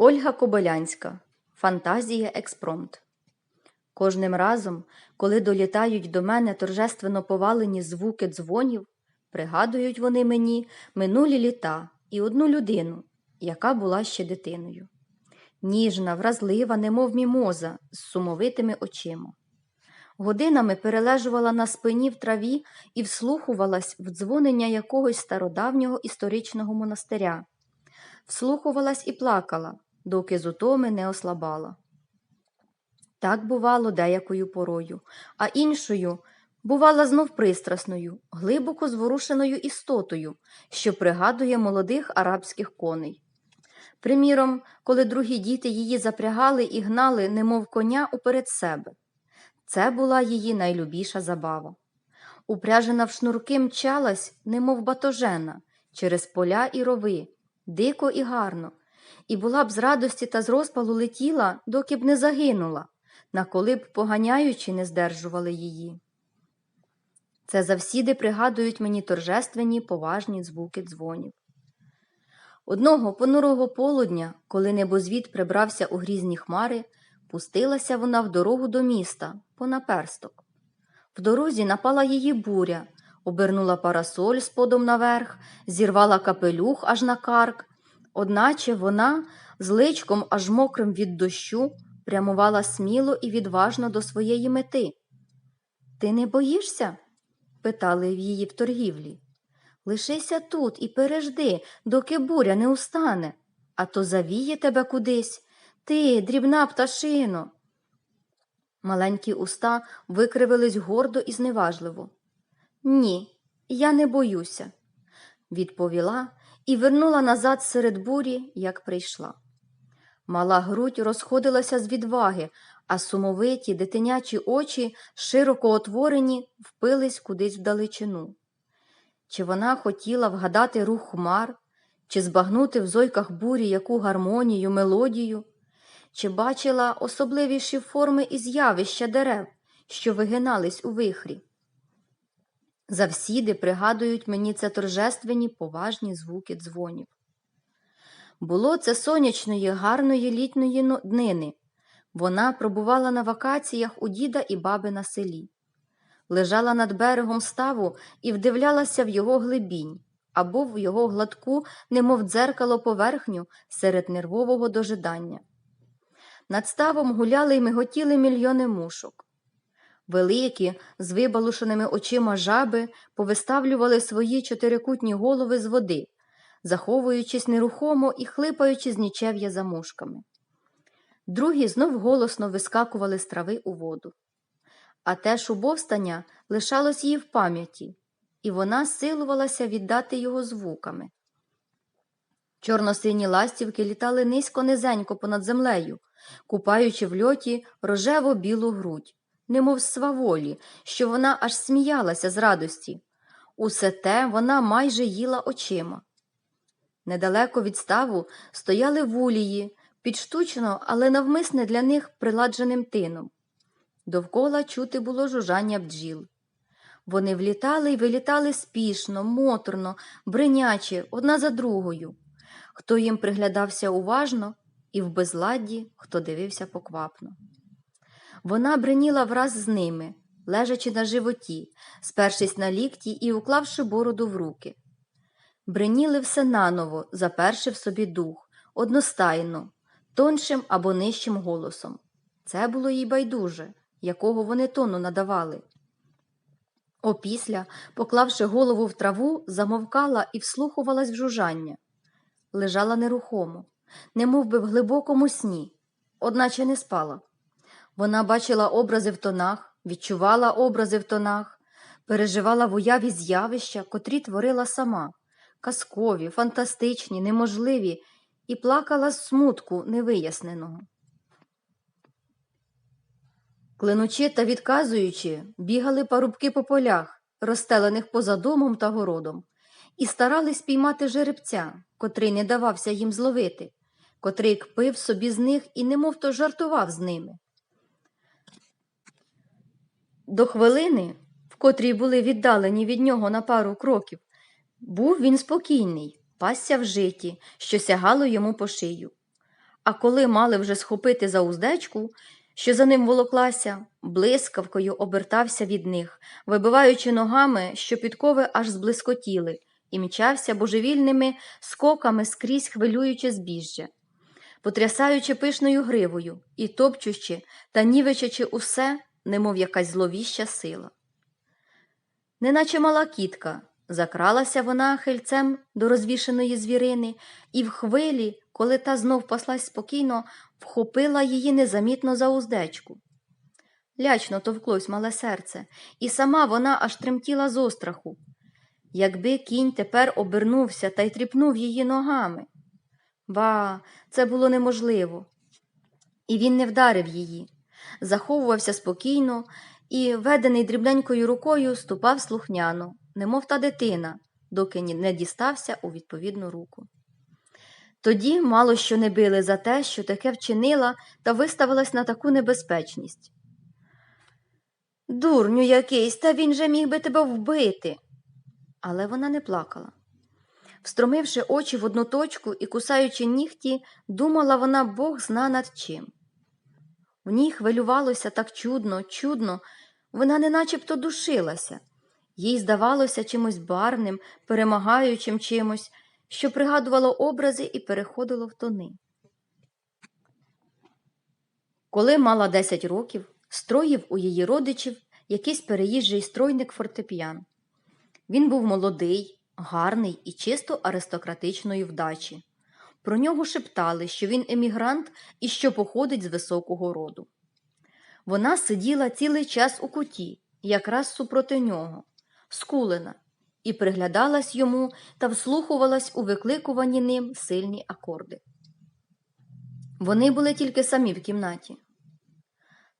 Ольга Кобилянська. Фантазія експромт. Кожним разом, коли долітають до мене торжественно повалені звуки дзвонів, пригадують вони мені минулі літа і одну людину, яка була ще дитиною. Ніжна, вразлива, немов мімоза, з сумовитими очима. Годинами перележувала на спині в траві і вслухувалась в дзвонення якогось стародавнього історичного монастиря. Вслухувалась і плакала, доки з утоми не ослабала. Так бувало деякою порою, а іншою бувала знов пристрасною, глибоко зворушеною істотою, що пригадує молодих арабських коней. Приміром, коли другі діти її запрягали і гнали, немов коня уперед себе. Це була її найлюбіша забава. Упряжена в шнурки мчалась, немов батожена, через поля і рови, дико і гарно, і була б з радості та з розпалу летіла, доки б не загинула, на коли б, поганяючи, не здержували її. Це завсіди пригадують мені торжественні поважні звуки дзвонів. Одного понурого полудня, коли небозвід прибрався у грізні хмари, пустилася вона в дорогу до міста, понаперсток. В дорозі напала її буря, обернула парасоль сподом наверх, зірвала капелюх аж на карк, одначе вона, з личком аж мокрим від дощу, прямувала сміло і відважно до своєї мети. Ти не боїшся? питали в її в торгівлі. Лишися тут і пережди, доки буря не устане, а то завіє тебе кудись. Ти, дрібна пташино. Маленькі уста викривились гордо і зневажливо. Ні, я не боюся, відповіла і вернула назад серед бурі, як прийшла. Мала грудь розходилася з відваги, а сумовиті дитинячі очі, широко отворені, впились кудись вдалечину. Чи вона хотіла вгадати рух хмар, чи збагнути в зойках бурі яку гармонію, мелодію, чи бачила особливіші форми і з'явища дерев, що вигинались у вихрі. Завсіди пригадують мені це торжественні поважні звуки дзвонів. Було це сонячної, гарної літньої днини. Вона пробувала на вакаціях у діда і баби на селі. Лежала над берегом ставу і вдивлялася в його глибінь або в його гладку, немов дзеркало поверхню серед нервового дожидання. Над ставом гуляли й миготіли мільйони мушок. Великі, з вибалушеними очима жаби повиставлювали свої чотирикутні голови з води, заховуючись нерухомо і хлипаючи з нічев'я за мушками. Другі знов голосно вискакували з трави у воду. А те шубовстання лишалось їй в пам'яті, і вона силувалася віддати його звуками. Чорно-сині ластівки літали низько низенько понад землею, купаючи в льоті рожево білу грудь, немов сваволі, що вона аж сміялася з радості. Усе те вона майже їла очима. Недалеко від ставу стояли вулії, під штучно, але навмисне для них приладженим тином. Довкола чути було жужжання бджіл. Вони влітали й вилітали спішно, моторно, бриняче, одна за другою. Хто їм приглядався уважно, і в безладді, хто дивився поквапно. Вона бриніла враз з ними, лежачи на животі, спершись на лікті і уклавши бороду в руки. Бриніли все наново, заперши в собі дух, одностайно, тоншим або нижчим голосом. Це було їй байдуже, якого вони тону надавали. Опісля, поклавши голову в траву, замовкала і вслухувалась в жужжання. Лежала нерухомо, немов би в глибокому сні, одначе не спала. Вона бачила образи в тонах, відчувала образи в тонах, переживала в уяві з'явища, котрі творила сама, казкові, фантастичні, неможливі, і плакала з смутку невиясненого. Клинучи та відказуючи, бігали парубки по полях, розстелених поза домом та городом, і старались піймати жеребця, котрий не давався їм зловити, котрий кпив собі з них і немов то жартував з ними. До хвилини, в котрій були віддалені від нього на пару кроків, був він спокійний, пасся в житі, що сягало йому по шию. А коли мали вже схопити за уздечку, що за ним волоклася, блискавкою обертався від них, вибиваючи ногами, що підкови аж зблискотіли, і мчався божевільними скоками скрізь хвилюючи збіжжя, потрясаючи пишною гривою і топчучи та нівечачи усе, немов якась зловіща сила. Неначе мала кітка, закралася вона хильцем до розвішеної звірини, і в хвилі, коли та знов паслась спокійно, вхопила її незамітно за уздечку. Лячно товклось мале серце, і сама вона аж тремтіла з остраху. Якби кінь тепер обернувся та й тріпнув її ногами. Ба, це було неможливо. І він не вдарив її, заховувався спокійно і, ведений дрібненькою рукою, ступав слухняно, немов та дитина, доки не дістався у відповідну руку. Тоді мало що не били за те, що таке вчинила та виставилась на таку небезпечність. Дурню якийсь, та він же міг би тебе вбити. Але вона не плакала. Встромивши очі в одну точку і кусаючи нігті, думала вона Бог зна над чим. В ній хвилювалося так чудно, чудно, вона не начебто душилася. Їй здавалося чимось барвним, перемагаючим чимось, що пригадувало образи і переходило в тони. Коли мала 10 років, строїв у її родичів якийсь переїжджий стройник фортепіан. Він був молодий, гарний і чисто аристократичної вдачі. Про нього шептали, що він емігрант і що походить з високого роду. Вона сиділа цілий час у куті, якраз супроти нього, скулена, і приглядалась йому та вслухувалась у викликувані ним сильні акорди. Вони були тільки самі в кімнаті.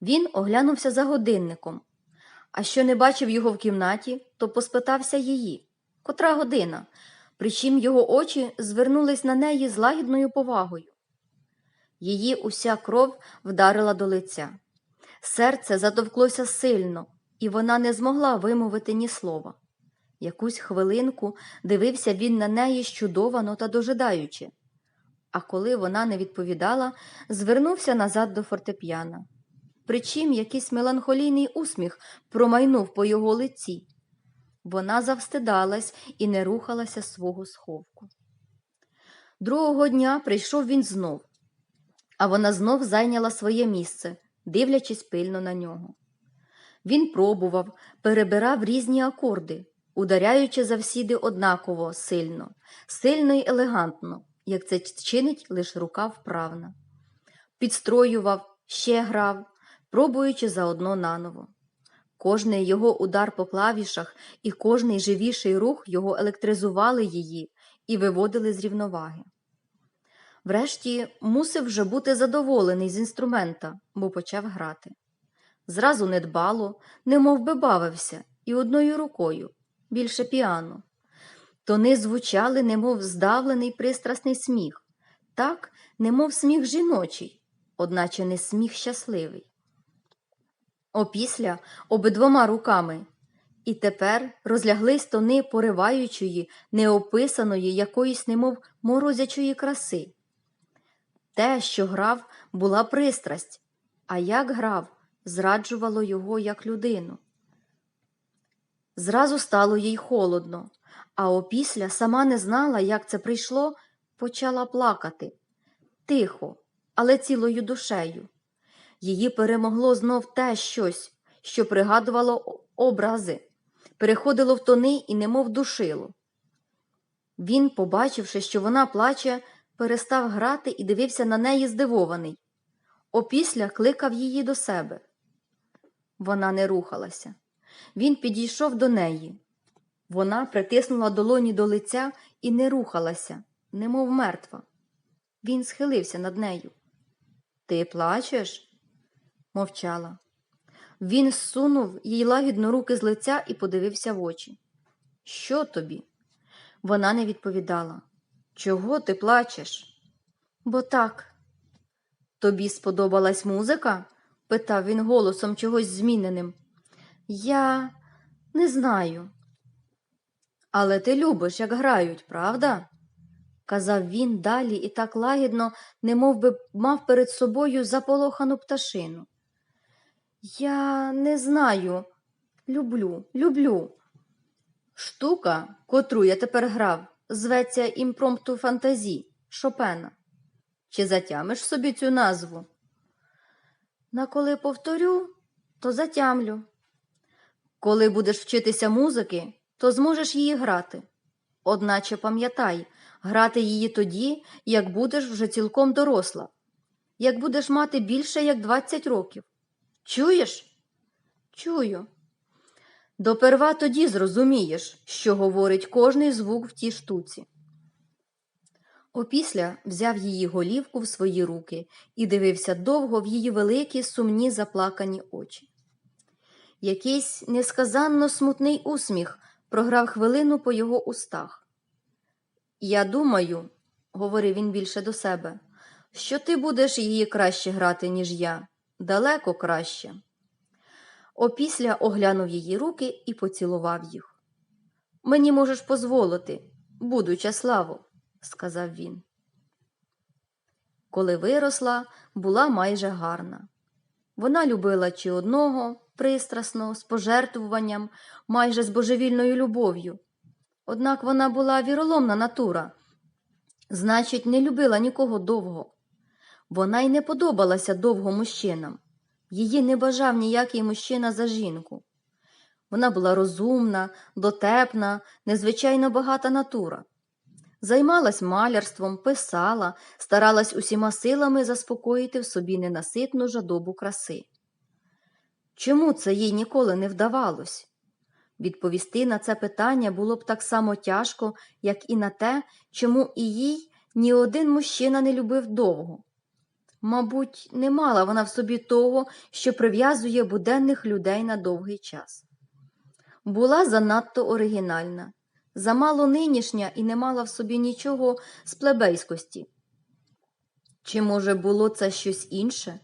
Він оглянувся за годинником, а що не бачив його в кімнаті, то поспитався її, котра година, причим його очі звернулись на неї з лагідною повагою. Її уся кров вдарила до лиця. Серце затовклося сильно, і вона не змогла вимовити ні слова. Якусь хвилинку дивився він на неї щудовано та дожидаючи. А коли вона не відповідала, звернувся назад до фортепіана. Причим якийсь меланхолійний усміх промайнув по його лиці. Вона завстидалась і не рухалася свого сховку. Другого дня прийшов він знов, а вона знов зайняла своє місце, дивлячись пильно на нього. Він пробував, перебирав різні акорди, ударяючи завсіди однаково сильно, сильно й елегантно, як це чинить лише рука вправна. Підстроював, ще грав, пробуючи заодно наново. Кожний його удар по клавішах і кожний живіший рух його електризували її і виводили з рівноваги. Врешті мусив вже бути задоволений з інструмента, бо почав грати. Зразу недбало, немов би бавився, і одною рукою, більше піано. Тони звучали, немов здавлений пристрасний сміх, так, немов сміх жіночий, одначе не сміх щасливий. Опісля обидвома руками. І тепер розляглись тони пориваючої, неописаної якоїсь немов морозячої краси. Те, що грав, була пристрасть, а як грав, зраджувало його як людину. Зразу стало їй холодно, а опісля сама не знала, як це прийшло, почала плакати. Тихо, але цілою душею. Її перемогло знов те щось, що пригадувало образи, переходило в тони і немов душило. Він, побачивши, що вона плаче, перестав грати і дивився на неї здивований. Опісля кликав її до себе. Вона не рухалася. Він підійшов до неї. Вона притиснула долоні до лиця і не рухалася, немов мертва. Він схилився над нею. Ти плачеш? Мовчала. Він зсунув їй лагідно руки з лиця і подивився в очі. Що тобі? Вона не відповідала. Чого ти плачеш? Бо так. Тобі сподобалась музика? питав він голосом чогось зміненим. Я не знаю. Але ти любиш, як грають, правда? казав він далі і так лагідно, немов би мав перед собою заполохану пташину. Я не знаю. Люблю, люблю. Штука, котру я тепер грав, зветься імпромпту фантазі Шопена. Чи затямиш собі цю назву? На коли повторю, то затямлю. Коли будеш вчитися музики, то зможеш її грати. Одначе пам'ятай, грати її тоді, як будеш вже цілком доросла, як будеш мати більше як 20 років. Чуєш? Чую. Доперва тоді зрозумієш, що говорить кожний звук в тій штуці. Опісля взяв її голівку в свої руки і дивився довго в її великі, сумні, заплакані очі. Якийсь несказанно смутний усміх програв хвилину по його устах. Я думаю, говорив він більше до себе, що ти будеш її краще грати, ніж я, далеко краще. Опісля оглянув її руки і поцілував їх. Мені можеш дозволити, буду Чаславо, сказав він. Коли виросла, була майже гарна. Вона любила чи одного пристрасно, з пожертвуванням, майже з божевільною любов'ю. Однак вона була віроломна натура, значить, не любила нікого довго. Вона й не подобалася довго мужчинам. Її не бажав ніякий мужчина за жінку. Вона була розумна, дотепна, незвичайно багата натура. Займалась малярством, писала, старалась усіма силами заспокоїти в собі ненаситну жадобу краси. Чому це їй ніколи не вдавалось? Відповісти на це питання було б так само тяжко, як і на те, чому і їй ні один мужчина не любив довго. Мабуть, не мала вона в собі того, що прив'язує буденних людей на довгий час. Була занадто оригінальна, замало нинішня і не мала в собі нічого з плебейськості. Чи, може, було це щось інше?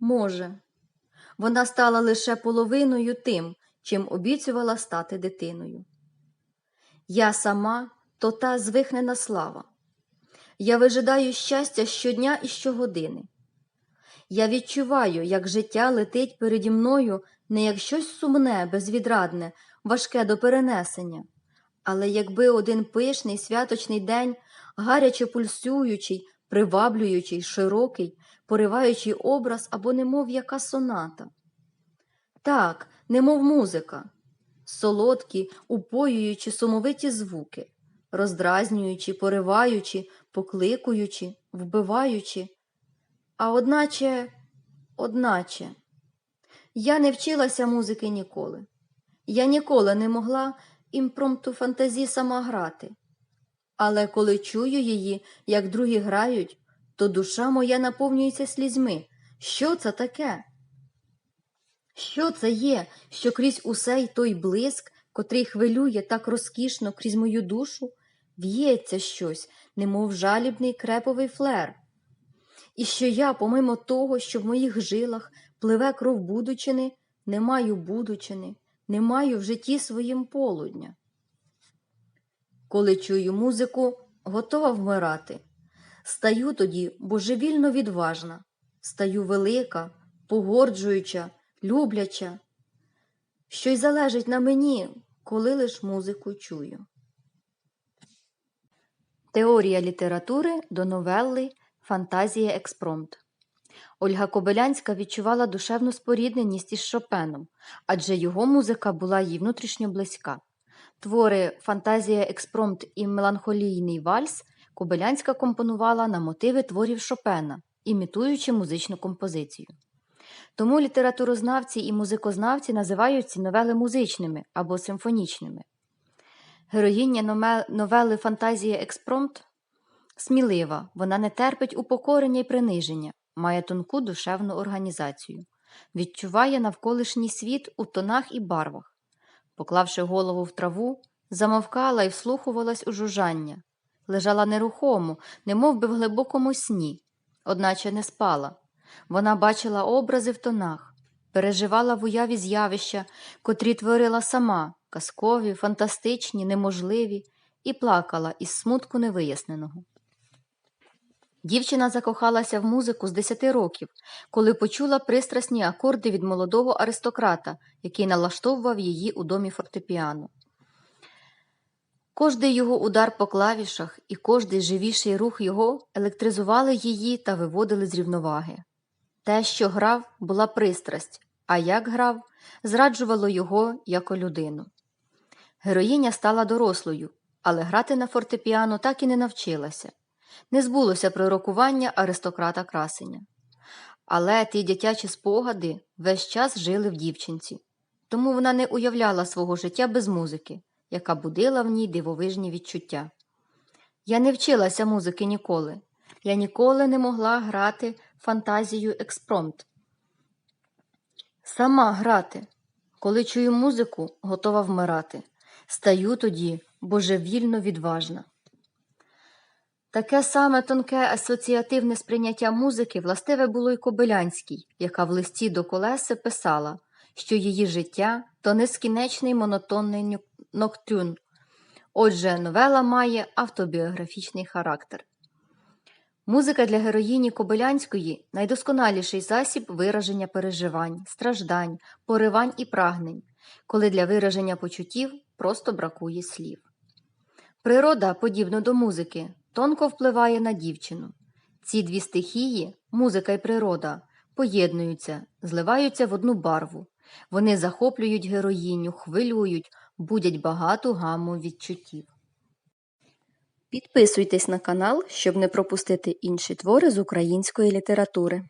Може. Вона стала лише половиною тим, чим обіцювала стати дитиною. Я сама то та звихнена слава. Я вижидаю щастя щодня і щогодини. Я відчуваю, як життя летить переді мною не як щось сумне, безвідрадне, важке до перенесення, але якби один пишний святочний день, гаряче пульсуючий, приваблюючий, широкий, пориваючий образ або немов яка соната. Так, немов музика, солодкі, упоюючи сумовиті звуки, роздразнюючи, пориваючи, покликуючи, вбиваючи. А одначе, одначе, я не вчилася музики ніколи. Я ніколи не могла імпромту фантазі сама грати. Але коли чую її, як другі грають, то душа моя наповнюється слізьми. Що це таке? Що це є, що крізь усей той блиск, котрий хвилює так розкішно крізь мою душу, в'ється щось, немов жалібний креповий флер. І що я, помимо того, що в моїх жилах пливе кров будучини, не маю будучини, не маю в житті своїм полудня. Коли чую музику, готова вмирати. Стаю тоді божевільно відважна, стаю велика, погорджуюча, любляча, що й залежить на мені, коли лиш музику чую. Теорія літератури до новелли Фантазія експромт. Ольга Кобилянська відчувала душевну спорідненість із Шопеном, адже його музика була їй внутрішньо близька. Твори Фантазія експромт і Меланхолійний вальс Кобилянська компонувала на мотиви творів Шопена, імітуючи музичну композицію. Тому літературознавці і музикознавці називають ці новели музичними або симфонічними. Героїня новели Фантазія експромт смілива, вона не терпить упокорення і приниження, має тонку душевну організацію, відчуває навколишній світ у тонах і барвах. Поклавши голову в траву, замовкала і вслухувалась у жужжання, лежала нерухомо, немов би в глибокому сні, одначе не спала. Вона бачила образи в тонах, переживала в уяві з'явища, котрі творила сама, казкові, фантастичні, неможливі, і плакала із смутку невиясненого. Дівчина закохалася в музику з 10 років, коли почула пристрасні акорди від молодого аристократа, який налаштовував її у домі фортепіано. Кожний його удар по клавішах і кожний живіший рух його електризували її та виводили з рівноваги. Те, що грав, була пристрасть, а як грав, зраджувало його як людину. Героїня стала дорослою, але грати на фортепіано так і не навчилася. Не збулося пророкування аристократа красення. Але ті дитячі спогади весь час жили в дівчинці, тому вона не уявляла свого життя без музики, яка будила в ній дивовижні відчуття. Я не вчилася музики ніколи. Я ніколи не могла грати фантазію експромт. Сама грати. Коли чую музику, готова вмирати. Стаю тоді божевільно відважна. Таке саме тонке асоціативне сприйняття музики властиве було й Кобилянській, яка в листі до колеси писала, що її життя то нескінчений монотонний ноктюрн. Отже, новела має автобіографічний характер. Музика для героїні Кобилянської найдосконаліший засіб вираження переживань, страждань, поривань і прагнень, коли для вираження почуттів просто бракує слів. Природа, подібно до музики, тонко впливає на дівчину. Ці дві стихії, музика і природа, поєднуються, зливаються в одну барву. Вони захоплюють героїню, хвилюють, будять багату гаму відчуттів. Підписуйтесь на канал, щоб не пропустити інші твори з української літератури.